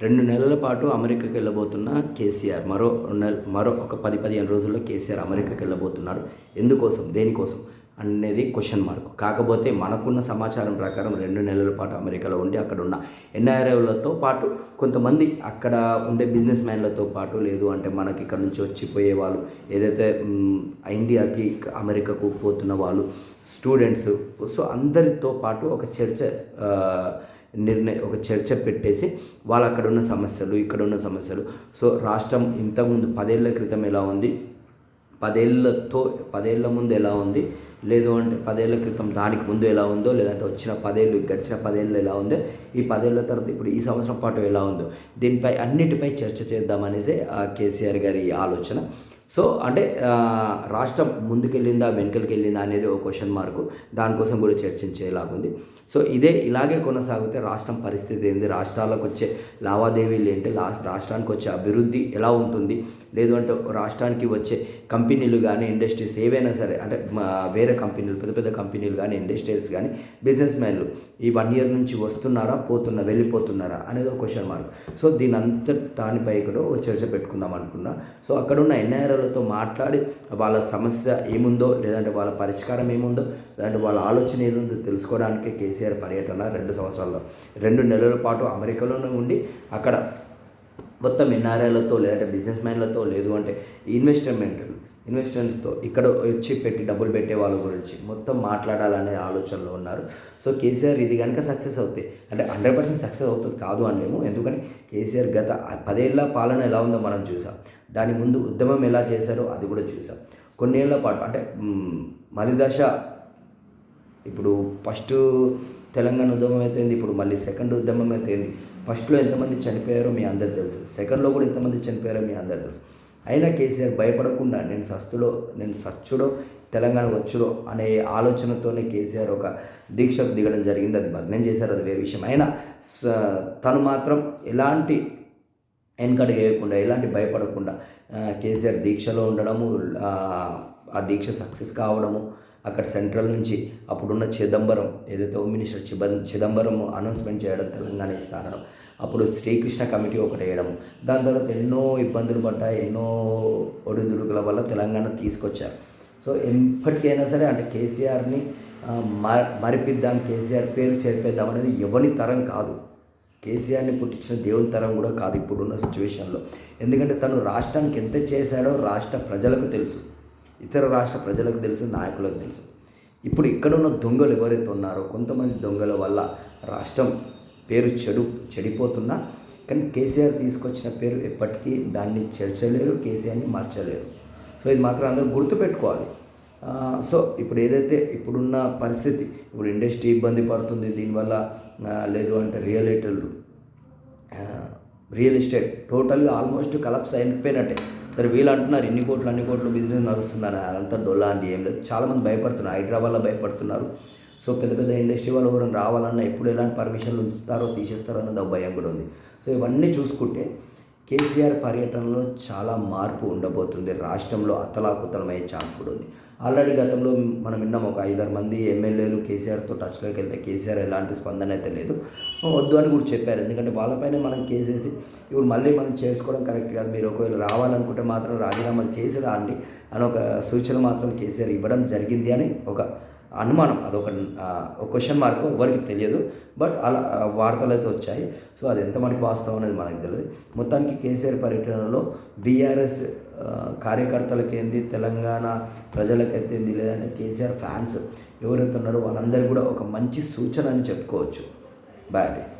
రెండు నెలల పాటు అమెరికాకి వెళ్ళబోతున్న కేసీఆర్ మరో నెల మరో ఒక పది పదిహేను రోజుల్లో కేసీఆర్ అమెరికాకి వెళ్ళబోతున్నాడు. ఎందుకోసం? దేనికోసం? అనేది క్వశ్చన్ మార్క్ కాకపోతే మనకున్న సమాచారం ప్రకారం రెండు నెలల పాటు అమెరికాలో ఉండి అక్కడ ఉన్న ఎన్ఆర్ఐలతో పాటు కొంతమంది అక్కడ ఉండే బిజినెస్ మ్యాన్లతో పాటు లేదు అంటే మనకి ఇక్కడ నుంచి వచ్చిపోయే వాళ్ళు ఏదైతే ఇండియాకి అమెరికాకు పోతున్న వాళ్ళు స్టూడెంట్స్ సో అందరితో పాటు ఒక చర్చ నిర్ణయ ఒక చర్చ పెట్టేసి వాళ్ళు అక్కడ ఉన్న సమస్యలు ఇక్కడ ఉన్న సమస్యలు. సో రాష్ట్రం ఇంతకుముందు పదేళ్ళ క్రితం ఎలా ఉంది? పదేళ్ళతో పదేళ్ళ ముందు ఎలా ఉంది? లేదు అంటే పదేళ్ళ క్రితం దానికి ముందు ఎలా ఉందో లేదంటే వచ్చిన పదేళ్ళు గడిచిన పదేళ్ళు ఎలా ఉందో ఈ పదేళ్ళ తర్వాత ఇప్పుడు ఈ సంవత్సరం పాటు ఎలా ఉందో దీనిపై అన్నిటిపై చర్చ చేద్దామనేసి ఆ కేసీఆర్ గారి ఆలోచన. సో అంటే రాష్ట్రం ముందుకెళ్ళిందా వెనుకలకి వెళ్ళిందా అనేది ఒక క్వశ్చన్ మార్కు దానికోసం కూడా చర్చించేలాగుంది. సో ఇదే ఇలాగే కొనసాగితే రాష్ట్రం పరిస్థితి ఏంది? రాష్ట్రాలకు వచ్చే లావాదేవీలు ఏంటి? లా రాష్ట్రానికి వచ్చే అభివృద్ధి ఎలా ఉంటుంది? లేదు అంటే రాష్ట్రానికి వచ్చే కంపెనీలు కానీ ఇండస్ట్రీస్ ఏవైనా సరే అంటే మా వేరే కంపెనీలు పెద్ద పెద్ద కంపెనీలు కానీ ఇండస్ట్రీస్ కానీ బిజినెస్ మ్యాన్లు ఈ వన్ ఇయర్ నుంచి వస్తున్నారా పోతున్నా వెళ్ళిపోతున్నారా అనేది ఒక క్వశ్చన్ మార్క్ సో దీని అంత దానిపై కూడా చర్చ పెట్టుకుందాం అనుకున్నా. సో అక్కడ ఉన్న తల్లిదండ్రులతో మాట్లాడి వాళ్ళ సమస్య ఏముందో లేదంటే వాళ్ళ పరిష్కారం ఏముందో లేదంటే వాళ్ళ ఆలోచన ఏదుందో తెలుసుకోవడానికి కేసీఆర్ పర్యటన రెండు సంవత్సరాల్లో. రెండు నెలల పాటు అమెరికాలోనే ఉండి అక్కడ మొత్తం ఎన్ఆర్ఐలతో లేదంటే బిజినెస్ మ్యాన్లతో లేదు అంటే ఇన్వెస్ట్మెంట్ ఇన్వెస్టర్స్తో ఇక్కడ వచ్చి పెట్టి డబ్బులు పెట్టే వాళ్ళ గురించి మొత్తం మాట్లాడాలనే ఆలోచనలో ఉన్నారు. సో కేసీఆర్ ఇది కనుక సక్సెస్ అవుతాయి అంటే హండ్రెడ్ పర్సెంట్ సక్సెస్ అవుతుంది కాదు అనలేము. ఎందుకంటే కేసీఆర్ గత పదేళ్ళ పాలన ఎలా ఉందో మనం చూసాం. దాని ముందు ఉద్యమం ఎలా చేశారో అది కూడా చూసాం. కొన్నేళ్ళ పాటు అంటే మలిదశ దశ. ఇప్పుడు ఫస్ట్ తెలంగాణ ఉద్యమం అయిపోయింది ఇప్పుడు మళ్ళీ సెకండ్ ఉద్యమం అయిపోయింది ఫస్ట్లో ఎంతమంది చనిపోయారో మీ అందరు తెలుసు. సెకండ్లో కూడా ఎంతమంది చనిపోయారో మీ అందరు తెలుసు. అయినా కేసీఆర్ భయపడకుండా నేను సస్తులో నేను సచ్చుడో తెలంగాణ వచ్చుడో అనే ఆలోచనతోనే కేసీఆర్ ఒక దీక్షకు దిగడం జరిగింది. అది భగ్నం చేశారు అది వేరే విషయం. అయినా స- తను మాత్రం ఎలాంటి వెనకడు వేయకుండా ఎలాంటి భయపడకుండా కేసీఆర్ దీక్షలో ఉండడము ఆ, దీక్ష సక్సెస్ కావడము అక్కడ సెంట్రల్ నుంచి అప్పుడున్న చిదంబరం ఏదైతే హోమ్ మినిస్టర్ చిబ చిదంబరం అనౌన్స్మెంట్ చేయడం తెలంగాణ ఇస్తారడం అప్పుడు శ్రీకృష్ణ కమిటీ ఒకటి వేయడం దాని తర్వాత ఎన్నో ఇబ్బందులు పడ్డాయి ఎన్నో ఒడిదుడుకుల వల్ల తెలంగాణ తీసుకొచ్చారు. సో ఎప్పటికైనా సరే అంటే కేసీఆర్ని మ మరిపిద్దాం కేసీఆర్ పేరు చేర్పేద్దాం అనేది ఎవరి తరం కాదు. కేసీఆర్ని పుట్టించిన దేవుని తరం కూడా కాదు ఇప్పుడున్న సిచ్యువేషన్లో ఎందుకంటే తను రాష్ట్రానికి ఎంత చేశాడో రాష్ట్ర ప్రజలకు తెలుసు. ఇతర రాష్ట్ర ప్రజలకు తెలుసు నాయకులకు తెలుసు. ఇప్పుడు ఇక్కడ ఉన్న దొంగలు ఎవరైతే ఉన్నారో కొంతమంది దొంగల వల్ల రాష్ట్రం పేరు చెడు చెడిపోతున్నా కానీ కేసీఆర్ తీసుకొచ్చిన పేరు ఎప్పటికీ దాన్ని చేర్చలేరు కేసీఆర్ని మార్చలేరు. సో ఇది మాత్రం అందరూ గుర్తుపెట్టుకోవాలి. సో ఇప్పుడు ఏదైతే ఇప్పుడున్న పరిస్థితి ఇప్పుడు ఇండస్ట్రీ ఇబ్బంది పడుతుంది దీనివల్ల లేదు అంటే రియల్ ఎస్టేట్ రియల్ ఎస్టేట్ టోటల్గా ఆల్మోస్ట్ కలప్స్ అయిపోయినట్టే. సరే వీళ్ళు అంటున్నారు ఇన్ని కోట్లు అన్ని కోట్లు బిజినెస్ నడుస్తుందని అదంతా డొల్లా అంటే ఏం లేదు. చాలామంది భయపడుతున్నారు హైదరాబాద్లో భయపడుతున్నారు. సో పెద్ద పెద్ద ఇండస్ట్రీ వాళ్ళు ఎవరైనా రావాలన్నా ఎప్పుడు ఎలాంటి పర్మిషన్లు ఉంచుతారో తీసేస్తారో అన్నది భయం కూడా ఉంది. సో ఇవన్నీ చూసుకుంటే కేసీఆర్ పర్యటనలో చాలా మార్పు ఉండబోతుంది. రాష్ట్రంలో అతలాకుతలమయ్యే ఛాన్స్ కూడా ఉంది. ఆల్రెడీ గతంలో మనం విన్నాం ఒక ఐదారు మంది ఎమ్మెల్యేలు కేసీఆర్తో టచ్లోకి వెళ్తే కేసీఆర్ ఎలాంటి స్పందన అయితే లేదు. వద్దు అని కూడా చెప్పారు. ఎందుకంటే వాళ్ళపైనే మనం కేసేసి ఇప్పుడు మళ్ళీ మనం చేర్చుకోవడం కరెక్ట్ కాదు. మీరు ఒకవేళ రావాలనుకుంటే మాత్రం రాజీనామాలు చేసి రాండి అని ఒక సూచన మాత్రం కేసీఆర్ ఇవ్వడం జరిగింది అని ఒక అనుమానం. అదొక ఒక క్వశ్చన్ మార్క్ ఎవరికి తెలియదు. బట్ అలా వార్తలు అయితే వచ్చాయి. సో అది ఎంత వాస్తవం అనేది మనకు తెలియదు. మొత్తానికి కేసీఆర్ పర్యటనలో బీఆర్ఎస్ కార్యకర్తలకి ఏంది తెలంగాణ ప్రజలకైతే ఏంది లేదంటే కేసీఆర్ ఫ్యాన్స్ ఎవరైతే ఉన్నారో వాళ్ళందరికీ కూడా ఒక మంచి సూచన అని చెప్పుకోవచ్చు. బాయ్